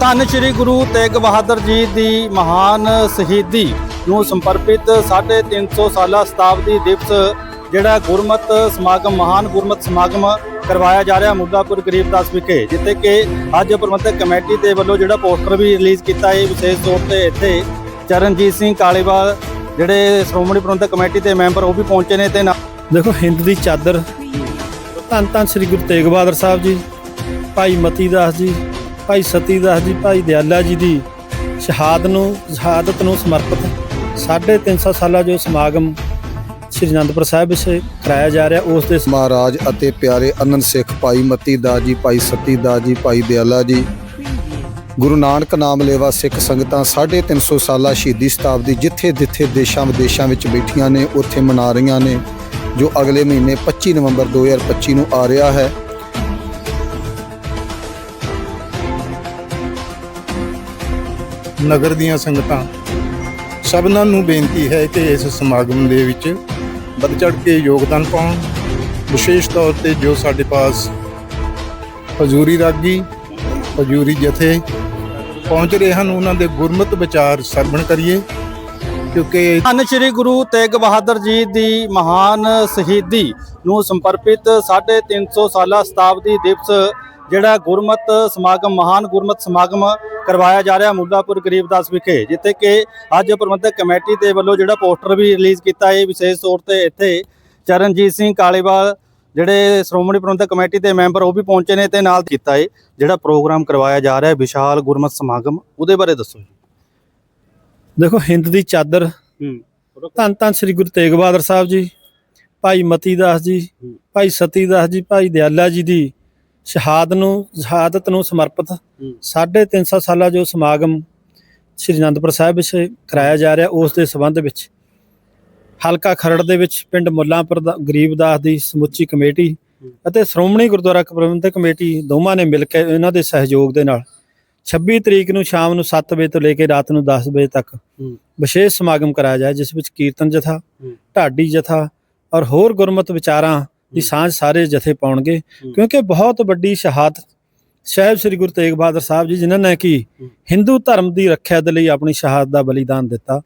ਧੰਨ ਸ਼੍ਰੀ ਗੁਰੂ ਤੇਗ ਬਹਾਦਰ ਜੀ ਦੀ ਮਹਾਨ ਸ਼ਹੀਦੀ ਨੂੰ ਸਮਰਪਿਤ 350 ਸਾਲਾ ਸ਼ਤਾਬਦੀ ਦਿਵਸ ਜਿਹੜਾ ਗੁਰਮਤ ਸਮਾਗਮ, ਮਹਾਨ ਗੁਰਮਤ ਸਮਾਗਮ ਕਰਵਾਇਆ ਜਾ ਰਿਹਾ ਮੁੱਲਾਪੁਰ ਗਰੀਬਦਾਸ ਵਿਖੇ, ਜਿੱਥੇ ਕਿ ਅੱਜ ਪ੍ਰਬੰਧਕ ਕਮੇਟੀ ਦੇ ਵੱਲੋਂ ਜਿਹੜਾ ਪੋਸਟਰ ਵੀ ਰਿਲੀਜ਼ ਕੀਤਾ ਹੈ ਵਿਸ਼ੇਸ਼ ਤੌਰ ਤੇ ਇੱਥੇ ਚਰਨਜੀਤ ਸਿੰਘ ਕਾਲੇਵਾਲ, ਜਿਹੜੇ ਸ਼੍ਰੋਮਣੀ ਪ੍ਰਬੰਧਕ ਕਮੇਟੀ ਦੇ ਮੈਂਬਰ, ਉਹ ਵੀ ਪਹੁੰਚੇ ਨੇ ਤੇ ਨਾਲ ਦੇਖੋ, ਹਿੰਦ ਦੀ ਚਾਦਰ। ਧੰਨ ਧੰਨ ਸ੍ਰੀ ਗੁਰੂ ਤੇਗ ਬਹਾਦਰ ਸਾਹਿਬ ਜੀ, ਭਾਈ ਮਤੀ ਦਾਸ ਜੀ ਭਾਈ ਸਤੀ ਦਾਸ ਜੀ, ਭਾਈ ਦਿਆਲਾ ਜੀ ਦੀ ਸ਼ਹਾਦਤ ਨੂੰ ਸ਼ਹਾਦਤ ਨੂੰ ਸਮਰਪਿਤ 350 ਸਾਲਾ ਜੋ ਸਮਾਗਮ ਸ੍ਰੀ ਅਨੰਦਪੁਰ ਸਾਹਿਬ ਵਿੱਚ ਕਰਾਇਆ ਜਾ ਰਿਹਾ, ਉਸ ਦੇ ਮਹਾਰਾਜ ਅਤੇ ਪਿਆਰੇ ਅਨੰਦ ਸਿੱਖ ਭਾਈ ਮਤੀ ਦਾਸ ਜੀ, ਭਾਈ ਸਤੀ ਦਾਸ ਜੀ, ਭਾਈ ਦਿਆਲਾ ਜੀ, ਗੁਰੂ ਨਾਨਕ ਨਾਮ ਲੇਵਾ ਸਿੱਖ ਸੰਗਤਾਂ 350 ਸਾਲਾ ਸ਼ਹੀਦੀ ਸ਼ਤਾਬਦੀ ਜਿੱਥੇ ਜਿੱਥੇ ਦੇਸ਼ਾਂ ਵਿਦੇਸ਼ਾਂ ਵਿੱਚ ਬੈਠੀਆਂ ਨੇ, ਉੱਥੇ ਮਨਾ ਰਹੀਆਂ ਨੇ, ਜੋ ਅਗਲੇ ਮਹੀਨੇ 25 ਨਵੰਬਰ 2025 ਨੂੰ ਆ ਰਿਹਾ ਹੈ। ਨਗਰ ਦੀਆਂ ਸੰਗਤਾਂ। ਸਭਨਾਂ ਨੂੰ ਬੇਨਤੀ ਹੈ ਕਿ ਇਸ ਸਮਾਗਮ ਦੇ ਵਿੱਚ ਵੱਧ ਚੜ ਕੇ ਯੋਗਦਾਨ ਪਾਉਣ। ਵਿਸ਼ੇਸ਼ ਤੌਰ ਤੇ ਜੋ ਸਾਡੇ ਪਾਸ ਹਜ਼ੂਰੀ ਰਾਗੀ, ਹਜ਼ੂਰੀ ਜਥੇ ਪਹੁੰਚ ਰਹੇ ਹਨ, ਉਹਨਾਂ ਦੇ ਗੁਰਮਤ ਵਿਚਾਰ ਸਰਵਣ ਕਰੀਏ। ਕਿਉਂਕਿ ਧੰਨ ਸ਼੍ਰੀ ਗੁਰੂ ਤੇਗ ਬਹਾਦਰ ਜੀ ਦੀ ਮਹਾਨ ਸ਼ਹੀਦੀ ਨੂੰ ਸਮਰਪਿਤ 350 ਸਾਲਾ ਸ਼ਤਾਬਦੀ ਦਿਵਸ ਜਿਹੜਾ ਗੁਰਮਤ ਸਮਾਗਮ, ਮਹਾਨ ਗੁਰਮਤ ਸਮਾਗਮ ਕਰਵਾਇਆ ਜਾ ਰਿਹਾ ਮੁੱਲਾਪੁਰ ਗਰੀਬਦਾਸ ਵਿਖੇ ਜਿੱਥੇ ਕਿ ਅੱਜ ਪ੍ਰਬੰਧਕ ਕਮੇਟੀ ਦੇ ਵੱਲੋਂ ਜਿਹੜਾ ਪੋਸਟਰ ਵੀ ਰਿਲੀਜ਼ ਕੀਤਾ ਹੈ ਵਿਸ਼ੇਸ਼ ਤੌਰ ਤੇ ਇੱਥੇ ਚਰਨਜੀਤ ਸਿੰਘ ਕਾਲੇਵਾਲ ਜਿਹੜੇ ਸ਼੍ਰੋਮਣੀ ਪ੍ਰਬੰਧਕ ਕਮੇਟੀ ਦੇ ਮੈਂਬਰ ਉਹ ਵੀ ਪਹੁੰਚੇ ਨੇ ਤੇ ਨਾਲ ਕੀਤਾ ਹੈ ਜਿਹੜਾ ਪ੍ਰੋਗਰਾਮ ਕਰਵਾਇਆ ਜਾ ਰਿਹਾ ਵਿਸ਼ਾਲ ਗੁਰਮਤ ਸਮਾਗਮ। ਉਹਦੇ ਬਾਰੇ ਦੱਸੋ ਜੀ। ਦੇਖੋ ਹਿੰਦ ਦੀ ਚਾਦਰ। ਧੰਨ ਧੰਨ ਸ੍ਰੀ ਗੁਰੂ ਤੇਗ ਬਹਾਦਰ ਸਾਹਿਬ ਜੀ ਭਾਈ ਮਤੀ ਦਾਸ ਜੀ ਭਾਈ ਸਤੀ ਦਾਸ ਜੀ ਭਾਈ ਦਿਆਲਾ ਜੀ ਦੀ ਸ਼ਹਾਦਤ ਨੂੰ ਸ਼ਹਾਦਤ ਨੂੰ ਸਮਰਪਿਤ 350 ਸਾਲਾ ਜੋ ਸਮਾਗਮ ਸ੍ਰੀ ਅਨੰਦਪੁਰ ਸਾਹਿਬ ਵਿਖੇ ਕਰਾਇਆ ਜਾ ਰਿਹਾ ਉਸ ਦੇ ਸਬੰਧ ਵਿੱਚ ਹਲਕਾ ਖਰੜ ਦੇ ਵਿੱਚ ਪਿੰਡ ਮੁੱਲਾਂਪੁਰ ਦਾ ਗਰੀਬਦਾਸ ਦੀ ਸਮੁੱਚੀ ਕਮੇਟੀ ਅਤੇ ਸ਼੍ਰੋਮਣੀ ਗੁਰਦੁਆਰਾ ਪ੍ਰਬੰਧਕ ਕਮੇਟੀ ਦੋਵਾਂ ਨੇ ਮਿਲ ਕੇ ਇਹਨਾਂ ਦੇ ਸਹਿਯੋਗ ਦੇ ਨਾਲ 26 ਤਰੀਕ ਨੂੰ ਸ਼ਾਮ ਨੂੰ 7 ਵਜੇ ਤੋਂ ਲੈ ਕੇ ਰਾਤ ਨੂੰ 10 ਵਜੇ ਤੱਕ ਵਿਸ਼ੇਸ਼ ਸਮਾਗਮ ਕਰਾਇਆ ਜਾਏ ਜਿਸ ਵਿੱਚ ਕੀਰਤਨ ਜਥਾ। ਢਾਡੀ ਜਥਾ ਔਰ ਹੋਰ ਗੁਰਮਤ ਵਿਚਾਰਾਂ ਦੀ ਸਾਂਝ ਸਾਰੇ ਜਥੇ ਪਾਉਣਗੇ। ਕਿਉਂਕਿ ਬਹੁਤ ਵੱਡੀ ਸ਼ਹਾਦਤ ਸਾਹਿਬ ਸ੍ਰੀ ਗੁਰੂ ਤੇਗ ਬਹਾਦਰ ਸਾਹਿਬ ਜੀ ਜਿਨ੍ਹਾਂ ਨੇ ਕਿ। ਹਿੰਦੂ ਧਰਮ ਦੀ ਰੱਖਿਆ ਦੇ ਲਈ ਆਪਣੀ ਸ਼ਹਾਦਤ ਦਾ ਬਲੀਦਾਨ ਦਿੱਤਾ।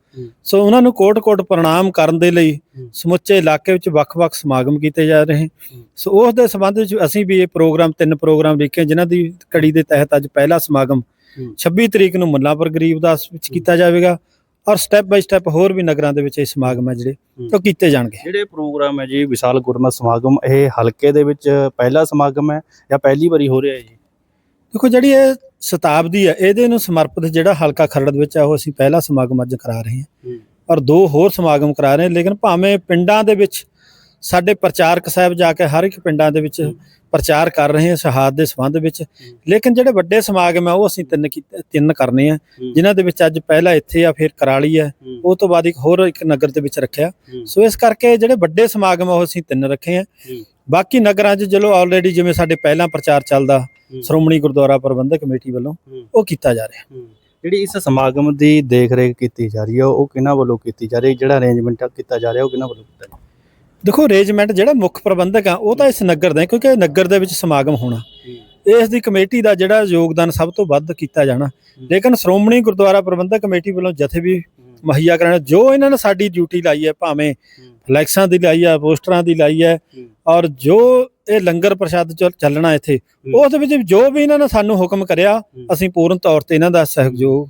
ਸੋ ਉਹਨਾਂ ਨੂੰ ਕੋਟ-ਕੋਟ ਪ੍ਰਣਾਮ ਕਰਨ ਦੇ ਲਈ। ਸਮੁੱਚੇ ਇਲਾਕੇ ਵਿੱਚ ਵੱਖ-ਵੱਖ ਸਮਾਗਮ ਕੀਤੇ ਜਾ ਰਹੇ। ਸੋ ਉਸ ਦੇ ਸੰਬੰਧ ਵਿੱਚ ਅਸੀਂ ਵੀ ਇਹ ਪ੍ਰੋਗਰਾਮ ਤਿੰਨ ਪ੍ਰੋਗਰਾਮ ਲਿਖੇ ਜਿਨ੍ਹਾਂ ਦੀ ਕੜੀ ਦੇ ਤਹਿਤ ਅੱਜ ਪਹਿਲਾ ਸਮਾਗਮ ਹੂੰ। 26 ਤਰੀਕ ਨੂੰ ਮੁੱਲਾਂਪੁਰ ਗਰੀਬਦਾਸ ਵਿੱਚ ਕੀਤਾ ਜਾਵੇਗਾ ਔਰ ਸਟੈਪ ਬਾਈ ਸਟੈਪ ਹੋਰ ਵੀ ਨਗਰਾਂ ਦੇ ਵਿੱਚ ਇਹ ਸਮਾਗਮ ਹੈ ਜਿਹੜੇ ਉਹ ਕੀਤੇ ਜਾਣਗੇ। ਜਿਹੜੇ ਪ੍ਰੋਗਰਾਮ ਹੈ ਜੀ ਵਿਸ਼ਾਲ ਗੁਰਮਤ ਸਮਾਗਮ ਇਹ ਹਲਕੇ ਦੇ ਵਿੱਚ ਪਹਿਲਾ ਸਮਾਗਮ ਹੈ ਜਾਂ ਪਹਿਲੀ ਵਾਰੀ ਹੋ ਰਿਹਾ ਹੈ ਜੀ? ਦੇਖੋ ਜਿਹੜੀ ਇਹ ਸ਼ਤਾਬਦੀ ਹੈ ਇਹਦੇ ਨੂੰ ਸਮਰਪਿਤ ਜਿਹੜਾ ਹਲਕਾ ਖਰੜ ਦੇ ਵਿੱਚ ਹੈ ਉਹ ਅਸੀਂ ਪਹਿਲਾ ਸਮਾਗਮ ਅੱਜ ਕਰਾ ਰਹੇ ਹਾਂ। ਹੂੰ। ਔਰ ਦੋ ਹੋਰ ਸਮਾਗਮ ਕਰਾ ਰਹੇ ਹਾਂ ਲੇਕਿਨ ਭਾਵੇਂ ਪਿੰਡਾਂ ਦੇ ਵਿੱਚ ਸਾਡੇ ਪ੍ਰਚਾਰਕ ਸਾਹਿਬ ਜਾ ਕੇ ਹਰ ਇੱਕ ਪਿੰਡਾਂ ਦੇ ਵਿੱਚ ਪ੍ਰਚਾਰ ਕਰ ਰਹੇ ਹਾਂ ਸ਼ਹਾਦਤ ਦੇ ਸੰਬੰਧ ਵਿੱਚ। ਲੇਕਿਨ ਜਿਹੜੇ ਵੱਡੇ ਸਮਾਗਮ ਹੈ ਉਹ ਅਸੀਂ ਤਿੰਨ ਕੀਤੇ ਤਿੰਨ ਕਰਨੇ ਆ। ਜਿਨ੍ਹਾਂ ਦੇ ਵਿੱਚ ਅੱਜ ਪਹਿਲਾ ਇੱਥੇ ਆ ਫਿਰ ਕਰਾਲੀ ਹੈ। ਉਹ ਤੋਂ ਬਾਅਦ ਇੱਕ ਹੋਰ ਇੱਕ ਨਗਰ ਦੇ ਵਿੱਚ ਰੱਖਿਆ। ਸੋ ਇਸ ਕਰਕੇ ਜਿਹੜੇ ਵੱਡੇ ਸਮਾਗਮ ਆ ਉਹ ਅਸੀਂ ਤਿੰਨ ਰੱਖੇ ਆ। ਬਾਕੀ ਨਗਰਾਂ 'ਚ ਚਲੋ ਆਲਰੇਡੀ ਜਿਵੇਂ ਸਾਡੇ ਪਹਿਲਾਂ ਪ੍ਰਚਾਰ ਚੱਲਦਾ ਸ਼੍ਰੋਮਣੀ ਗੁਰਦੁਆਰਾ ਪ੍ਰਬੰਧਕ ਕਮੇਟੀ ਵੱਲੋਂ। ਉਹ ਕੀਤਾ ਜਾ ਰਿਹਾ। ਜਿਹੜੀ ਇਸ ਸਮਾਗਮ ਦੀ ਦੇਖ ਰੇਖ ਕੀਤੀ ਜਾ ਰਹੀ ਹੈ ਉਹ ਕਿਹਨਾਂ ਵੱਲੋਂ ਕੀਤੀ ਜਾ ਰਹੀ? ਹੈ ਜਿਹੜਾ ਅਰੇਂਜਮੈਂਟ ਕੀਤਾ ਜਾ ਰਿਹਾ ਉਹ ਕਿਹਨਾਂ ਵੱਲੋਂ ਕੀਤਾ ਜਾ ਰਿਹਾ? ਦੇਖੋ ਅਰੇਂਜਮੈਂਟ ਜਿਹੜਾ ਮੁੱਖ ਪ੍ਰਬੰਧਕ ਆ ਉਹ ਤਾਂ ਇਸ ਨਗਰ ਦਾ ਹੈ, ਕਿਉਂਕਿ ਇਹ ਨਗਰ ਦੇ ਵਿੱਚ ਸਮਾਗਮ ਹੋਣਾ। ਇਸ ਦੀ ਕਮੇਟੀ ਦਾ ਜਿਹੜਾ ਯੋਗਦਾਨ ਸਭ ਤੋਂ ਵੱਧ ਕੀਤਾ ਜਾਣਾ। ਲੇਕਿਨ ਸ਼੍ਰੋਮਣੀ ਗੁਰਦੁਆਰਾ ਪ੍ਰਬੰਧਕ ਕਮੇਟੀ ਵੱਲੋਂ ਜਥੇ ਵੀ ਮੁਹੱਈਆ ਕਰਾਉਣਾ ਜੋ ਇਹਨਾਂ ਨੇ ਸਾਡੀ ਡਿਊਟੀ ਲਾਈ ਹੈ ਭਾਵੇਂ ਫਲੈਕਸਾਂ ਦੀ ਲਾਈ ਹੈ ਪੋਸਟਰਾਂ ਦੀ ਲਾਈ ਹੈ। ਔਰ ਜੋ ਇਹ ਲੰਗਰ ਪ੍ਰਸ਼ਾਦ ਚੱਲ- ਚੱਲਣਾ ਇੱਥੇ ਉਸ ਵਿੱਚ ਜੋ ਵੀ ਇਹਨਾਂ ਨੇ ਸਾਨੂੰ ਹੁਕਮ ਕਰਿਆ ਅਸੀਂ ਪੂਰਨ ਤੌਰ ਤੇ ਇਹਨਾਂ ਦਾ ਸਹਿਯੋਗ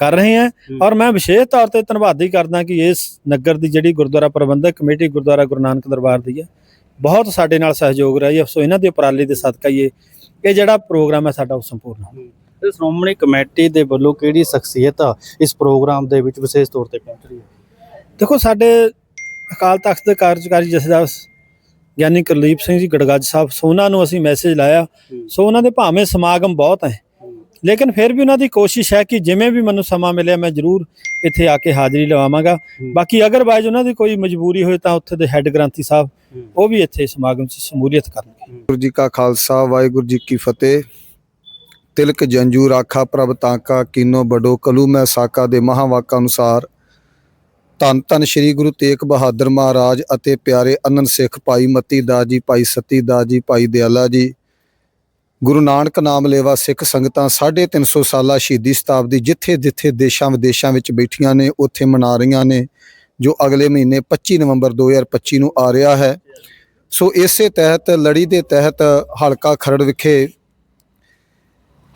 ਕਰ ਰਹੇ ਹਾਂ। ਔਰ ਮੈਂ ਵਿਸ਼ੇਸ਼ ਤੌਰ ਤੇ ਧੰਨਵਾਦੀ ਕਰਦਾ ਕਿ ਇਸ ਨਗਰ ਦੀ ਜਿਹੜੀ ਗੁਰਦੁਆਰਾ ਪ੍ਰਬੰਧਕ ਕਮੇਟੀ ਗੁਰਦੁਆਰਾ ਗੁਰੂ ਨਾਨਕ ਦਰਬਾਰ ਦੀ ਹੈ ਬਹੁਤ ਸਾਡੇ ਨਾਲ ਸਹਿਯੋਗ ਰਿਹਾ ਹੈ ਸੋ ਇਹਨਾਂ ਦੇ ਉਪਰਾਲੇ ਦੇ ਸਦਕਾ ਹੀ ਇਹ ਇਹ ਜਿਹੜਾ ਪ੍ਰੋਗਰਾਮ ਹੈ ਸਾਡਾ ਉਹ ਸੰਪੂਰਨ ਹੋ। ਤੇ ਸ਼੍ਰੋਮਣੀ ਕਮੇਟੀ ਦੇ ਵੱਲੋਂ ਕਿਹੜੀ ਸ਼ਖਸੀਅਤ ਇਸ ਪ੍ਰੋਗਰਾਮ ਦੇ ਵਿੱਚ ਵਿਸ਼ੇਸ਼ ਤੌਰ ਤੇ ਪਹੁੰਚ ਰਹੀ ਹੈ? ਦੇਖੋ ਸਾਡੇ ਅਕਾਲ ਤਖਤ ਦੇ ਕਾਰਜਕਾਰੀ ਜਥੇਦਾਰ ਗਿਆਨੀ ਕੁਲਦੀਪ ਸਿੰਘ ਜੀ ਗੜਗੱਜ ਸਾਹਿਬ ਸੋ ਉਹਨਾਂ ਨੂੰ ਅਸੀਂ ਮੈਸੇਜ ਲਾਇਆ। ਸੋ ਉਹਨਾਂ ਦੇ ਭਾਵੇਂ ਸਮਾਗਮ ਬਹੁਤ ਹੈ ਲੇਕਿਨ ਫਿਰ ਵੀ ਉਹਨਾਂ ਦੀ ਕੋਸ਼ਿਸ਼ ਹੈ ਕਿ ਜਿਵੇਂ ਵੀ ਮੈਨੂੰ ਸਮਾਂ ਮਿਲਿਆ ਮੈਂ ਜ਼ਰੂਰ ਇੱਥੇ ਆ ਕੇ ਹਾਜ਼ਰੀ ਲਵਾਵਾਂਗਾ। ਬਾਕੀ ਅਗਰਵਾਇਜ਼ ਉਹਨਾਂ ਦੀ ਕੋਈ ਮਜਬੂਰੀ ਹੋਏ ਤਾਂ ਉੱਥੇ ਦੇ ਹੈੱਡ ਗ੍ਰੰਥੀ ਸਾਹਿਬ ਉਹ ਵੀ ਇੱਥੇ ਸਮਾਗਮ 'ਚ ਸ਼ਮੂਲੀਅਤ ਕਰਨਗੇ। ਗੁਰੂ ਜੀ ਕਾ ਖਾਲਸਾ ਵਾਹਿਗੁਰੂ ਜੀ ਕੀ ਫਤਿਹ। ਤਿਲਕ ਜੰਜੂ ਰਾਖਾ ਪ੍ਰਭ ਤਾਂਕਾ ਕੀਨੋ ਬਡੋ ਕਲੂ ਮੈਂ ਸਾਕਾ ਦੇ ਮਹਾਵਾਕਾਂ ਅਨੁਸਾਰ। ਧੰਨ ਧੰਨ ਸ੍ਰੀ ਗੁਰੂ ਤੇਗ ਬਹਾਦਰ ਮਹਾਰਾਜ ਅਤੇ ਪਿਆਰੇ ਅਨੰਦ ਸਿੱਖ ਭਾਈ ਮਤੀ ਦਾਸ ਜੀ ਭਾਈ ਸਤੀ ਦਾਸ ਜੀ ਭਾਈ ਦਿਆਲਾ ਜੀ। ਗੁਰੂ ਨਾਨਕ ਨਾਮ ਲੇਵਾ ਸਿੱਖ ਸੰਗਤਾਂ 350 ਸਾਲਾ ਸ਼ਹੀਦੀ ਸ਼ਤਾਬਦੀ ਜਿੱਥੇ ਜਿੱਥੇ ਦੇਸ਼ਾਂ ਵਿਦੇਸ਼ਾਂ ਵਿੱਚ ਬੈਠੀਆਂ ਨੇ, ਉੱਥੇ ਮਨਾ ਰਹੀਆਂ ਨੇ, ਜੋ ਅਗਲੇ ਮਹੀਨੇ 25 ਨਵੰਬਰ 2025 ਨੂੰ ਆ ਰਿਹਾ ਹੈ। ਸੋ ਇਸੇ ਤਹਿਤ, ਲੜੀ ਦੇ ਤਹਿਤ ਹਲਕਾ ਖਰੜ ਵਿਖੇ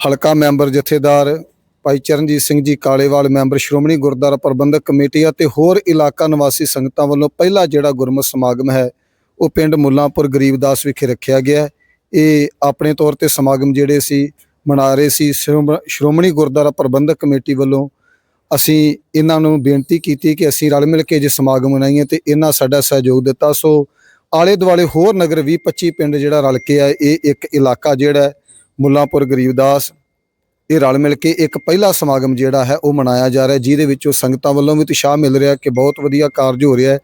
ਹਲਕਾ ਮੈਂਬਰ ਜਥੇਦਾਰ ਭਾਈ ਚਰਨਜੀਤ ਸਿੰਘ ਜੀ ਕਾਲੇਵਾਲ, ਮੈਂਬਰ ਸ਼੍ਰੋਮਣੀ ਗੁਰਦੁਆਰਾ ਪ੍ਰਬੰਧਕ ਕਮੇਟੀ ਅਤੇ ਹੋਰ ਇਲਾਕਾ ਨਿਵਾਸੀ ਸੰਗਤਾਂ ਵੱਲੋਂ ਪਹਿਲਾ ਜਿਹੜਾ ਗੁਰਮਤਿ ਸਮਾਗਮ ਹੈ, ਉਹ ਪਿੰਡ ਮੁੱਲਾਂਪੁਰ ਗਰੀਬਦਾਸ ਵਿਖੇ ਰੱਖਿਆ ਗਿਆ ਇਹ ਆਪਣੇ ਤੌਰ ਤੇ ਸਮਾਗਮ ਜਿਹੜੇ ਸੀ ਮਨਾ ਰਹੇ ਸੀ ਸ਼੍ਰੋਮ- ਸ਼੍ਰੋਮਣੀ ਗੁਰਦੁਆਰਾ ਪ੍ਰਬੰਧਕ ਕਮੇਟੀ ਵੱਲੋਂ ਅਸੀਂ ਇਹਨਾਂ ਨੂੰ ਬੇਨਤੀ ਕੀਤੀ ਕਿ ਅਸੀਂ ਰਲ ਮਿਲ ਕੇ ਜੇ ਸਮਾਗਮ ਮਨਾਈਏ ਤੇ ਇਹਨਾਂ ਸਾਡਾ ਸਹਿਯੋਗ ਦਿੱਤਾ। ਸੋ ਆਲੇ ਦੁਆਲੇ ਹੋਰ ਨਗਰ 20 25 ਪਿੰਡ ਜਿਹੜਾ ਰਲ ਕੇ ਆ ਇਹ ਇੱਕ ਇਲਾਕਾ ਜਿਹੜਾ ਹੈ, ਮੁੱਲਾਂਪੁਰ ਗਰੀਬਦਾਸ ਇਹ ਰਲ ਮਿਲ ਕੇ ਇੱਕ ਪਹਿਲਾ ਸਮਾਗਮ ਜਿਹੜਾ ਹੈ ਉਹ ਮਨਾਇਆ ਜਾ ਰਿਹਾ ਹੈ, ਜਿਹਦੇ ਵਿੱਚੋਂ ਸੰਗਤਾਂ ਵੱਲੋਂ ਵੀ ਉਤਸ਼ਾਹ ਮਿਲ ਰਿਹਾ ਕਿ ਬਹੁਤ ਵਧੀਆ ਕਾਰਜ ਹੋ ਰਿਹਾ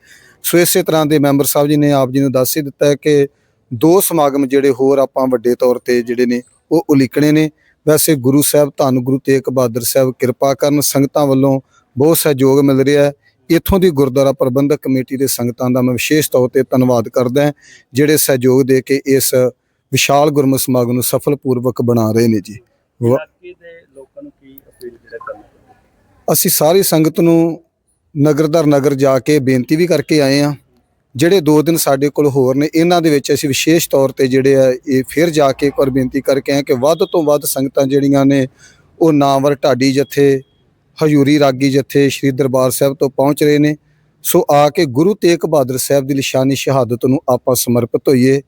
ਸੋ ਇਸੇ ਤਰ੍ਹਾਂ ਦੇ ਮੈਂਬਰ ਸਾਹਿਬ ਜੀ ਨੇ ਆਪ ਜੀ ਨੂੰ ਦੱਸ ਹੀ ਦਿੱਤਾ ਹੈ ਕਿ ਦੋ ਸਮਾਗਮ ਜਿਹੜੇ ਹੋਰ ਆਪਾਂ ਵੱਡੇ ਤੌਰ ਤੇ ਜਿਹੜੇ ਨੇ ਉਹ ਉਲੀਕਣੇ ਨੇ। ਵੈਸੇ ਗੁਰੂ ਸਾਹਿਬ ਧੰਨ ਗੁਰੂ ਤੇਗ ਬਹਾਦਰ ਸਾਹਿਬ ਕਿਰਪਾ ਕਰਨ ਸੰਗਤਾਂ ਵੱਲੋਂ ਬਹੁਤ ਸਹਿਯੋਗ ਮਿਲ ਰਿਹਾ ਹੈ। ਇੱਥੋਂ ਦੀ ਗੁਰਦੁਆਰਾ ਪ੍ਰਬੰਧਕ ਕਮੇਟੀ ਦੇ ਸੰਗਤਾਂ ਦਾ ਮੈਂ ਵਿਸ਼ੇਸ਼ ਤੌਰ ਤੇ ਧੰਨਵਾਦ ਕਰਦਾ ਜਿਹੜੇ ਸਹਿਯੋਗ ਦੇ ਕੇ ਇਸ ਵਿਸ਼ਾਲ ਗੁਰਮਤਿ ਸਮਾਗਮ ਨੂੰ ਸਫਲਪੂਰਵਕ ਬਣਾ ਰਹੇ ਨੇ ਜੀ। ਅਸੀਂ ਸਾਰੀ ਸੰਗਤ ਨੂੰ ਨਗਰ ਦਰ ਨਗਰ ਜਾ ਕੇ ਬੇਨਤੀ ਵੀ ਕਰਕੇ ਆਏ ਆ ਜਿਹੜੇ ਦੋ ਦਿਨ ਸਾਡੇ ਕੋਲ ਹੋਰ ਨੇ, ਇਹਨਾਂ ਦੇ ਵਿੱਚ ਅਸੀਂ ਵਿਸ਼ੇਸ਼ ਤੌਰ ਤੇ ਜਿਹੜੇ ਆ, ਇਹ ਫਿਰ ਜਾ ਕੇ ਇੱਕ ਵਾਰ ਬੇਨਤੀ ਕਰਕੇ ਆਏ ਕਿ ਵੱਧ ਤੋਂ ਵੱਧ ਸੰਗਤਾਂ ਜਿਹੜੀਆਂ ਨੇ, ਉਹ ਨਾਮਵਰ ਢਾਡੀ ਜਥੇ, ਹਜੂਰੀ ਰਾਗੀ ਜਥੇ ਸ੍ਰੀ ਦਰਬਾਰ ਸਾਹਿਬ ਤੋਂ ਪਹੁੰਚ ਰਹੇ ਨੇ। ਸੋ ਆ ਕੇ ਗੁਰੂ ਤੇਗ ਬਹਾਦਰ ਸਾਹਿਬ ਦੀ ਨਿਸ਼ਾਨੀ ਸ਼ਹਾਦਤ ਨੂੰ ਆਪਾਂ ਸਮਰਪਿਤ ਹੋਈਏ,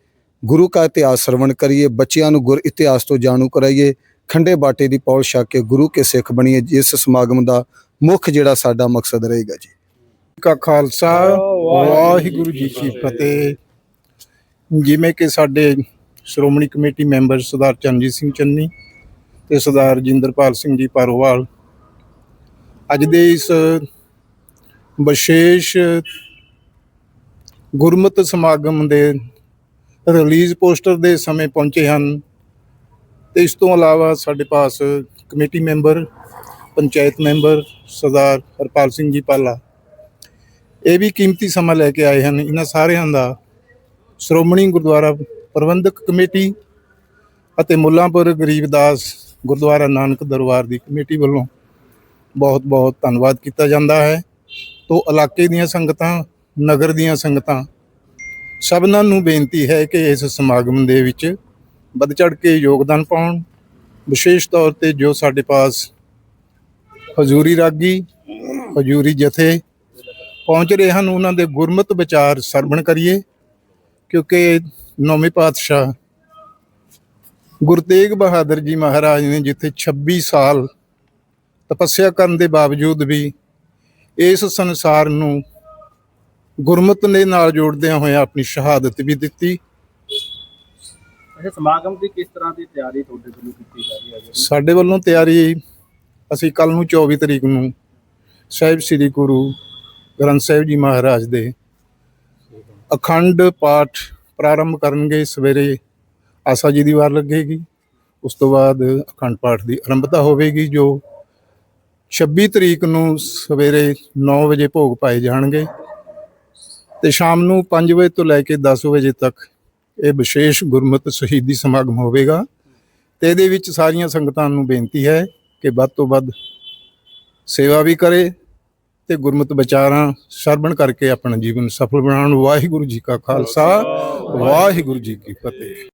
ਗੁਰੂ ਕਾ ਇਤਿਹਾਸ ਸਰਵਣ ਕਰੀਏ, ਬੱਚਿਆਂ ਨੂੰ ਗੁਰ ਇਤਿਹਾਸ ਤੋਂ ਜਾਣੂ ਕਰਾਈਏ, ਖੰਡੇ ਬਾਟੇ ਦੀ ਪੌਲ ਛੱਕ ਕੇ ਗੁਰੂ ਕੇ ਸਿੱਖ ਬਣੀਏ, ਜਿਸ ਸਮਾਗਮ ਦਾ ਮੁੱਖ ਜਿਹੜਾ ਸਾਡਾ ਮਕਸਦ ਰਹੇਗਾ ਜੀ। ਕਾ ਖਾਲਸਾ ਵਾਹਿਗੁਰੂ ਜੀ ਕੀ ਫਤਿਹ। ਜਿਵੇਂ ਕਿ ਸਾਡੇ ਸ਼੍ਰੋਮਣੀ ਕਮੇਟੀ ਮੈਂਬਰ ਸਰਦਾਰ ਚਰਨਜੀਤ ਸਿੰਘ ਚੰਨੀ ਤੇ ਸਰਦਾਰ ਜਿੰਦਰਪਾਲ ਸਿੰਘ ਜੀ ਪਰੋਵਾਲ ਅੱਜ ਦੇ ਇਸ ਵਿਸ਼ੇਸ਼ ਗੁਰਮਤਿ ਸਮਾਗਮ ਦੇ ਰਿਲੀਜ਼ ਪੋਸਟਰ ਦੇ ਸਮੇਂ ਪਹੁੰਚੇ ਹਨ ਤੇ ਇਸ ਤੋਂ ਇਲਾਵਾ ਸਾਡੇ ਪਾਸ committee member panchayat member Sardar Harpal Singh ji Pala ਇਹ ਵੀ ਕੀਮਤੀ ਸਮਾਂ ਲੈ ਕੇ ਆਏ ਹਨ, ਇਹਨਾਂ ਸਾਰਿਆਂ ਦਾ ਸ਼੍ਰੋਮਣੀ ਗੁਰਦੁਆਰਾ ਪ੍ਰਬੰਧਕ ਕਮੇਟੀ ਅਤੇ ਮੁੱਲਾਂਪੁਰ ਗਰੀਬਦਾਸ ਗੁਰਦੁਆਰਾ ਨਾਨਕ ਦਰਬਾਰ ਦੀ ਕਮੇਟੀ ਵੱਲੋਂ ਬਹੁਤ ਬਹੁਤ ਧੰਨਵਾਦ ਕੀਤਾ ਜਾਂਦਾ ਹੈ। ਤੋਂ ਇਲਾਕੇ ਦੀਆਂ ਸੰਗਤਾਂ, ਨਗਰ ਦੀਆਂ ਸੰਗਤਾਂ, ਸਭਨਾਂ ਨੂੰ ਬੇਨਤੀ ਹੈ ਕਿ ਇਸ ਸਮਾਗਮ ਦੇ ਵਿੱਚ ਵੱਧ ਚੜ ਕੇ ਯੋਗਦਾਨ ਪਾਉਣ। ਵਿਸ਼ੇਸ਼ ਤੌਰ ਤੇ ਜੋ ਸਾਡੇ ਪਾਸ ਹਜ਼ੂਰੀ ਰਾਗੀ, ਹਜ਼ੂਰੀ ਜਥੇ ਪਹੁੰਚ ਰਹੇ ਹਨ ਉਹਨਾਂ ਦੇ ਗੁਰਮਤ ਵਿਚਾਰ ਸਰਵਣ ਕਰੀਏ ਕਿਉਂਕਿ ਨੌਵੇਂ ਪਾਤਸ਼ਾਹ ਗੁਰੂ ਤੇਗ ਬਹਾਦਰ ਜੀ ਮਹਾਰਾਜ ਨੇ ਜਿੱਥੇ 26 ਸਾਲ ਤਪੱਸਿਆ ਕਰਨ ਦੇ ਬਾਵਜੂਦ ਵੀ ਇਸ ਸੰਸਾਰ ਨੂੰ ਗੁਰਮਤ ਦੇ ਨਾਲ ਜੋੜਦਿਆਂ ਹੋਇਆਂ ਆਪਣੀ ਸ਼ਹਾਦਤ ਵੀ ਦਿੱਤੀ। ਸਮਾਗਮ ਦੀ ਕਿਸ ਤਰ੍ਹਾਂ ਦੀ ਤਿਆਰੀ ਤੁਹਾਡੇ ਵੱਲੋਂ ਕੀਤੀ ਜਾ ਰਹੀ ਹੈ ਸਾਡੇ ਵੱਲੋਂ ਤਿਆਰੀ ਅਸੀਂ ਕੱਲ ਨੂੰ 24 ਤਰੀਕ ਨੂੰ ਸਾਹਿਬ ਸ੍ਰੀ ਗੁਰੂ ਗ੍ਰੰਥ ਸਾਹਿਬ ਜੀ ਮਹਾਰਾਜ ਦੇ ਅਖੰਡ ਪਾਠ ਪ੍ਰਾਰੰਭ ਕਰਨਗੇ ਸਵੇਰੇ। ਆਸਾ ਜੀ ਦੀ ਵਾਰ ਲੱਗੇਗੀ। ਉਸ ਤੋਂ ਬਾਅਦ ਅਖੰਡ ਪਾਠ ਦੀ ਆਰੰਭਤਾ ਹੋਵੇਗੀ, ਜੋ 26 ਤਰੀਕ ਨੂੰ ਸਵੇਰੇ 9 ਵਜੇ ਭੋਗ ਪਾਏ ਜਾਣਗੇ ਤੇ ਸ਼ਾਮ ਨੂੰ 5 ਵਜੇ ਤੋਂ ਲੈ ਕੇ 10 ਵਜੇ ਤੱਕ ਇਹ ਵਿਸ਼ੇਸ਼ ਗੁਰਮਤਿ ਸ਼ਹੀਦੀ ਸਮਾਗਮ ਹੋਵੇਗਾ ਤੇ ਇਹਦੇ ਵਿੱਚ ਸਾਰੀਆਂ ਸੰਗਤਾਂ ਨੂੰ ਬੇਨਤੀ ਹੈ ਕਿ ਵੱਧ ਤੋਂ ਵੱਧ ਸੇਵਾ ਵੀ ਕਰੇ ਤੇ ਗੁਰਮਤਿ ਵਿਚਾਰਾਂ ਸਰਵਣ ਕਰਕੇ ਆਪਣਾ ਜੀਵਨ ਸਫਲ ਬਣਾਉਣ। ਵਾਹਿਗੁਰੂ ਜੀ ਕਾ ਖਾਲਸਾ ਵਾਹਿਗੁਰੂ ਜੀ ਕੀ ਫਤਿਹ।